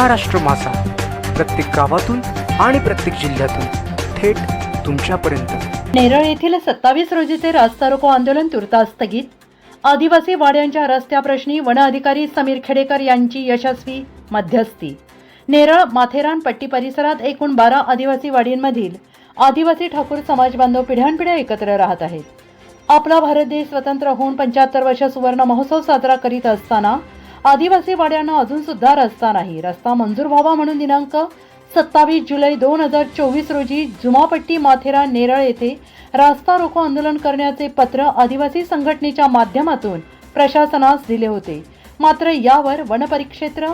महाराष्ट्र मासा. प्रत्येक गावातून आणि प्रत्येक जिल्ह्यातून थेट तुमच्यापर्यंत. नेरळ येथील सत्तावीस रोजीचे रास्ता रोको आंदोलन तुर्तास स्थगित आदिवासी वाड्यांच्या रस्त्याप्रश्नी वन अधिकारी समीर खेडेकर यांची यशस्वी मध्यस्थी. नेरळ माथेरान पट्टी परिसरात एकूण बारा आदिवासी वाडींमधील आदिवासी ठाकूर समाज बांधव पिढ्यानपिढ्या एकत्र राहत आहेत. आपला भारत देश स्वतंत्र होऊन पंच्याहत्तर वर्ष सुवर्ण महोत्सव साजरा करीत असताना आदिवासी वाड्यांना अजून सुद्धा रस्ता नाही. रस्ता मंजूर व्हावा म्हणून दिनांक सत्तावीस जुलै दोन हजार चोवीस रोजी जुमापट्टी माथेरा नेरळ येथे रास्ता रोको आंदोलन करण्याचे पत्र आदिवासी संघटनेच्या माध्यमातून प्रशासनास दिले होते. मात्र यावर वनपरिक्षेत्र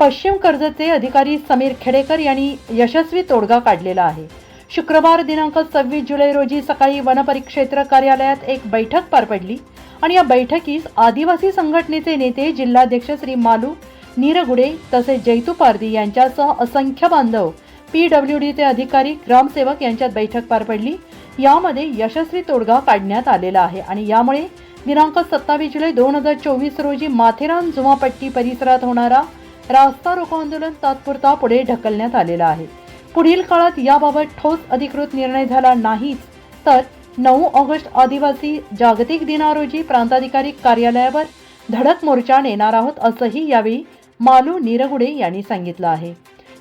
पश्चिम कर्जतचे अधिकारी समीर खेडेकर यांनी यशस्वी तोडगा काढलेला आहे. शुक्रवार दिनांक सव्वीस जुलै रोजी सकाळी वनपरिक्षेत्र कार्यालयात एक बैठक पार पडली. आणि या बैठकीस आदिवासी संघटनेचे नेते जिल्हाध्यक्ष श्री मालू नीरगुडे तसेच जैतू पारदी यांच्यासह असंख्य बांधव पी डब्ल्यू डीचे अधिकारी ग्रामसेवक यांच्यात बैठक पार पडली. यामध्ये यशस्वी तोडगा काढण्यात आलेला आहे आणि यामुळे दिनांक सत्तावीस जुलै दोन हजार चोवीस रोजी माथेरान जुमापट्टी परिसरात होणारा रास्ता रोको आंदोलन तात्पुरता पुढे ढकलण्यात आलेला आहे. पुढील काळात याबाबत ठोस अधिकृत निर्णय झाला नाहीच तर नऊ ऑगस्ट आदिवासी जागतिक दिनारोजी प्रांताधिकारी कार्यालयावर धडक मोर्चा नेणार आहोत असंही यावेळी मालू निरगुडे यांनी सांगितलं आहे.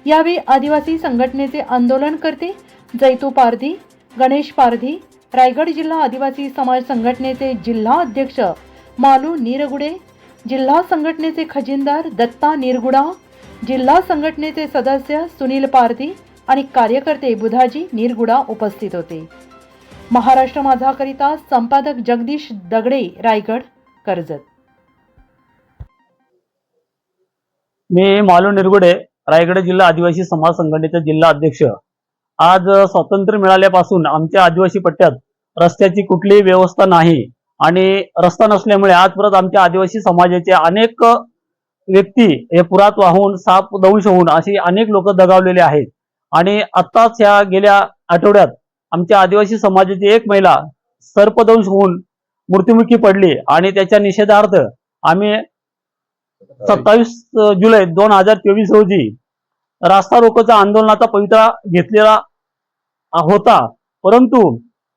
यावेळी आदिवासी संघटनेचे आंदोलनकर्ते जैतू पारधी गणेश पारधी रायगड जिल्हा आदिवासी समाज संघटनेचे जिल्हा अध्यक्ष मालू निरगुडे जिल्हा संघटनेचे खजिनदार दत्ता निरगुडा जिल्हा संघटनेचे सदस्य सुनील पारधी आणि कार्यकर्ते बुधाजी निरगुडा उपस्थित होते. महाराष्ट्र माझाकरिता संपादक जगदीश दगडे रायगड कर्जत. मी मालू निरगुडे रायगड जिल्हा आदिवासी समाज संघटनेचा जिल्हा अध्यक्ष. आज स्वातंत्र्य मिळाल्यापासून आमच्या आदिवासी पट्ट्यात रस्त्याची कुठलीही व्यवस्था नाही आणि रस्ता नसल्यामुळे आज परत आमच्या आदिवासी समाजाचे अनेक व्यक्ती हे पुरात वाहून साप दंश होऊन अशी अनेक लोक दगावलेले आहेत. आणि आत्ताच ह्या गेल्या आठवड्यात आमच्या आदिवासी समाजाची एक महिला सर्पदंश होऊन मृत्युमुखी पडली आणि त्याच्या निषेधार्थ आम्ही सत्तावीस जुलै दोन हजार चोवीस रोजी रास्ता रोकोचा आंदोलनाचा पवित्रा घेतलेला होता. परंतु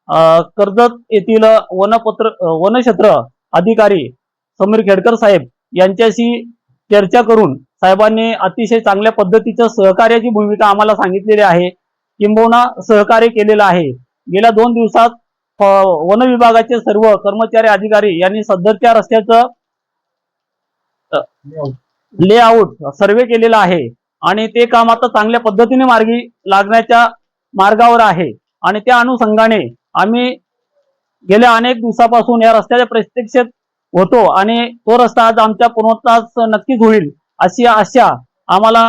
अं, कर्जत येथील वनपत्र वनक्षेत्र अधिकारी समीर खेडकर साहेब यांच्याशी चर्चा करून साहेबांनी अतिशय चांगल्या पद्धतीच्या सहकार्याची भूमिका आम्हाला सांगितलेली आहे. किंबहुना सहकार्य केलेलं आहे. गेल्या दोन दिवसात वन विभागाचे सर्व कर्मचारी अधिकारी यांनी सदरच्या रस्त्याचं लेआउट सर्वे केलेला आहे. आणि ते काम आता चांगल्या पद्धतीने मार्गी लागण्याच्या मार्गावर आहे. आणि त्या अनुषंगाने आम्ही गेल्या अनेक दिवसापासून या रस्त्याच्या प्रत्यक्षेत होतो आणि तो रस्ता आज आमच्या पूर्णत्वास नक्कीच होईल अशी आशा आम्हाला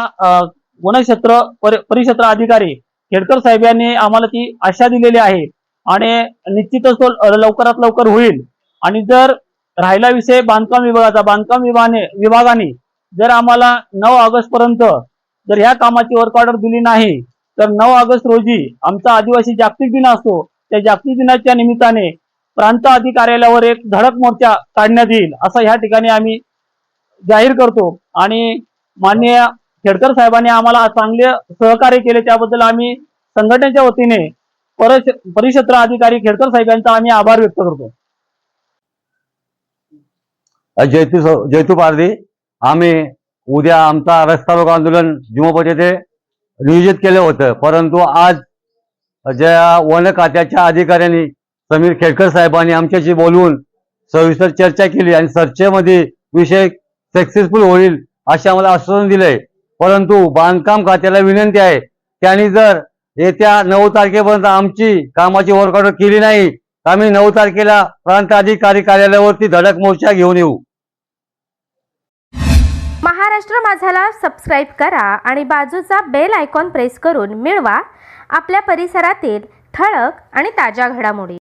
वनक्षेत्र परिक्षेत्र अधिकारी खेडकर साहेब यांनी आम्हाला ती आशा दिलेली आहे आणि निश्चितच तो लवकरात लवकर होईल. आणि जर राहिला विषय बांधकाम विभागाचा बांधकाम विभागाने विभागाने जर आम्हाला नऊ ऑगस्ट पर्यंत जर ह्या कामाची वर्क ऑर्डर दिली नाही तर नऊ ऑगस्ट रोजी आमचा आदिवासी जागतिक दिन असतो. त्या जागतिक दिनाच्या निमित्ताने प्रांत अधिकार्यालयावर एक धडक मोर्चा काढण्यात येईल असं ह्या ठिकाणी आम्ही जाहीर करतो. आणि माननीय खेडकर साहेबांनी आम्हाला चांगले सहकार्य केले त्याबद्दल आम्ही संघटनेच्या वतीने परिक्षेत्र अधिकारी खेडकर साहेब यांचा आम्ही आभार व्यक्त करतो. जयतू जयतू पारधी आम्ही उद्या आमचा रस्ता रोको आंदोलन जुमोपत नियोजित केलं होतं परंतु आज ज्या वन खात्याच्या अधिकाऱ्यांनी समीर खेडकर साहेबांनी आमच्याशी बोलवून सविस्तर चर्चा केली आणि चर्चेमध्ये विषय सक्सेसफुल होईल असे आम्हाला आश्वासन दिलंय. परंतु बांधकाम खात्याला विनंती आहे त्यांनी जर येत्या नऊ तारखेपर्यंत आमची कामाची वर्कआउट केली नाही तर आम्ही नऊ तारखेला प्रांत अधिकारी कार्यालयावरती धडक मोर्चा घेऊन येऊ. महाराष्ट्र माझाला सबस्क्राईब करा आणि बाजूचा बेल आयकॉन प्रेस करून मिळवा. आपल्या परिसरातील ठळक आणि ताज्या घडामोडी.